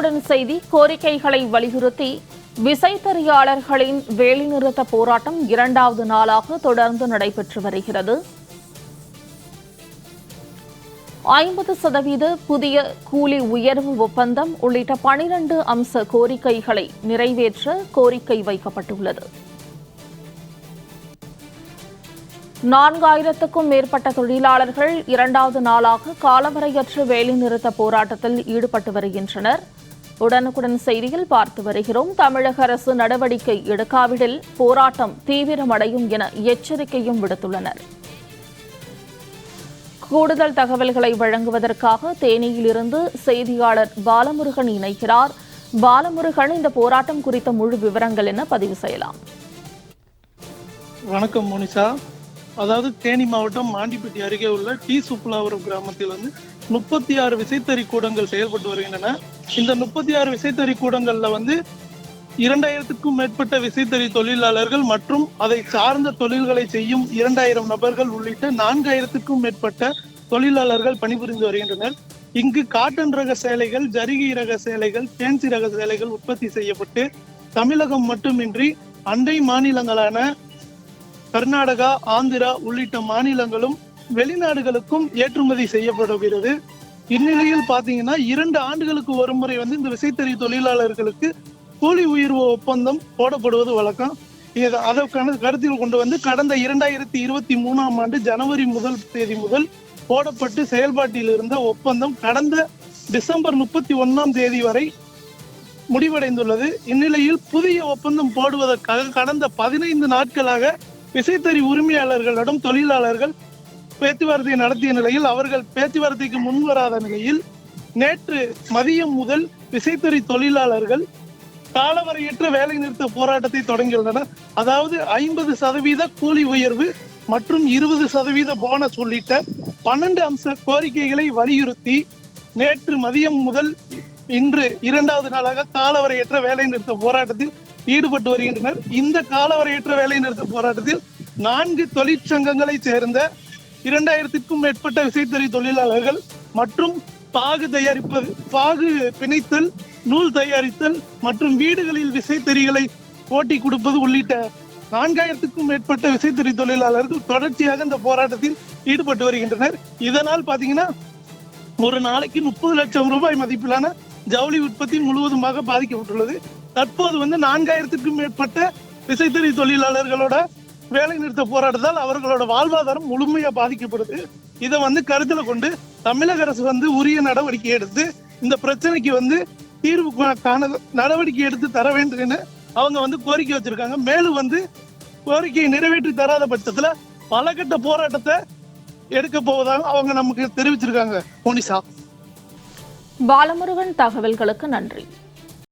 உடனுக்குடன் செய்தி கோரிக்கைகளை வலியுறுத்தி விசைத்தறியாளர்களின் வேலைநிறுத்த போராட்டம் இரண்டாவது நாளாக தொடர்ந்து நடைபெற்று வருகிறது. ஐம்பது சதவீத புதிய கூலி உயர்வு ஒப்பந்தம் உள்ளிட்ட பனிரண்டு அம்ச கோரிக்கைகளை நிறைவேற்ற கோரிக்கை வைக்கப்பட்டுள்ளது. நான்காயிரத்துக்கும் மேற்பட்ட தொழிலாளர்கள் இரண்டாவது நாளாக காலவரையற்ற வேலைநிறுத்த போராட்டத்தில் ஈடுபட்டு வருகின்றனர். உடனுக்குடன் செய்தியில் பார்த்து வருகிறோம். தமிழக அரசு நடவடிக்கை எடுக்காவிடில் போராட்டம் தீவிரமடையும் என எச்சரிக்கையும் விடுத்துள்ளனர். கூடுதல் தகவல்களை வழங்குவதற்காக தேனியிலிருந்து செய்தியாளர் பாலமுருகன் இணைக்கிறார் பாலமுருகன் இந்த போராட்டம் குறித்த முழு விவரங்கள் என பதிவு செய்யலாம். வணக்கம் மோனிஷா. அதாவது தேனி மாவட்டம் மாண்டிப்பட்டி அருகே உள்ள டி சுப்புலாவரம் கிராமத்தில் வந்து முப்பத்தி ஆறு விசைத்தறி கூடங்கள் செயல்பட்டு வருகின்றன. இந்த முப்பத்தி ஆறு விசைத்தறி கூடங்கள்ல வந்து இரண்டாயிரத்துக்கும் மேற்பட்ட விசைத்தறி தொழிலாளர்கள் மற்றும் அதை சார்ந்த தொழில்களை செய்யும் இரண்டாயிரம் நபர்கள் உள்ளிட்ட நான்காயிரத்துக்கும் மேற்பட்ட தொழிலாளர்கள் பணிபுரிந்து வருகின்றனர். இங்கு காட்டன் ரக சேலைகள் ஜரிகை ரக சேலைகள் பேன்சி ரக சேலைகள் உற்பத்தி செய்யப்பட்டு தமிழகம் மட்டுமின்றி அண்டை மாநிலங்களான கர்நாடகா ஆந்திரா உள்ளிட்ட மாநிலங்களும் வெளிநாடுகளுக்கும் ஏற்றுமதி செய்யப்படுகிறது. இந்நிலையில் பாத்தீங்கன்னா இரண்டு ஆண்டுகளுக்கு ஒரு முறை வந்து இந்த விசைத்தறி தொழிலாளர்களுக்கு கூலி உயர்வு ஒப்பந்தம் போடப்படுவது வழக்கம். இது அதற்கான கருத்தில் கொண்டு வந்து கடந்த இரண்டாயிரத்தி இருபத்தி மூணாம் ஆண்டு ஜனவரி முதல் தேதி முதல் போடப்பட்டு செயல்பாட்டில் இருந்த ஒப்பந்தம் கடந்த டிசம்பர் முப்பத்தி ஒன்னாம் தேதி வரை முடிவடைந்துள்ளது. இந்நிலையில் புதிய ஒப்பந்தம் போடுவதற்காக கடந்த பதினைந்து நாட்களாக விசைத்தறி உரிமையாளர்களிடம் தொழிலாளர்கள் பேச்சுவார்த்தை நடத்திய நிலையில் அவர்கள் பேச்சுவார்த்தைக்கு முன்வராத நிலையில் நேற்று மதியம் முதல் விசைத்துறை தொழிலாளர்கள் காலவரையற்ற வேலை நிறுத்த போராட்டத்தை தொடங்கியுள்ளனர். அதாவது ஐம்பது சதவீத கூலி உயர்வு மற்றும் இருபது சதவீத போனஸ் உள்ளிட்ட பன்னெண்டு அம்ச கோரிக்கைகளை வலியுறுத்தி நேற்று மதியம் முதல் இன்று இரண்டாவது நாளாக காலவரையற்ற வேலை நிறுத்த போராட்டத்தில் ஈடுபட்டு வருகின்றனர். இந்த காலவரையற்ற வேலை நிறுத்த போராட்டத்தில் நான்கு தொழிற்சங்கங்களை சேர்ந்த இரண்டாயிரத்திற்கும் மேற்பட்ட விசைத்தறி தொழிலாளர்கள் மற்றும் பாகு தயாரிப்பது பாகு பிணைத்தல் நூல் தயாரித்தல் மற்றும் வீடுகளில் விசைத்தறிகளை ஓட்டி கொடுப்பது உள்ளிட்ட நான்காயிரத்துக்கும் மேற்பட்ட விசைத்தறி தொழிலாளர்கள் தொடர்ச்சியாக இந்த போராட்டத்தில் ஈடுபட்டு வருகின்றனர். இதனால் பாத்தீங்கன்னா ஒரு நாளைக்கு முப்பது லட்சம் ரூபாய் மதிப்பிலான ஜவுளி உற்பத்தி முழுவதுமாக பாதிக்கப்பட்டுள்ளது. தற்போது வந்து நான்காயிரத்துக்கும் மேற்பட்ட விசைத்தறி தொழிலாளர்களோட வேலை நிறுத்த போராட்டத்தால் அவர்களோட வாழ்வாதாரம் முழுமையா பாதிக்கப்படுது. இதை வந்து கருத்துல கொண்டு தமிழக அரசு வந்து உரிய நடவடிக்கை எடுத்து இந்த பிரச்சனைக்கு வந்து தீர்வு காண நடவடிக்கை எடுத்து தர வேண்டும் அவங்க வந்து கோரிக்கை வச்சிருக்காங்க. மேலும் வந்து கோரிக்கையை நிறைவேற்றி தராத பட்சத்துல பல கட்ட போராட்டத்தை எடுக்க போவதாக அவங்க நமக்கு தெரிவிச்சிருக்காங்க. மோனிஷா. பாலமுருகன் தகவல்களுக்கு நன்றி.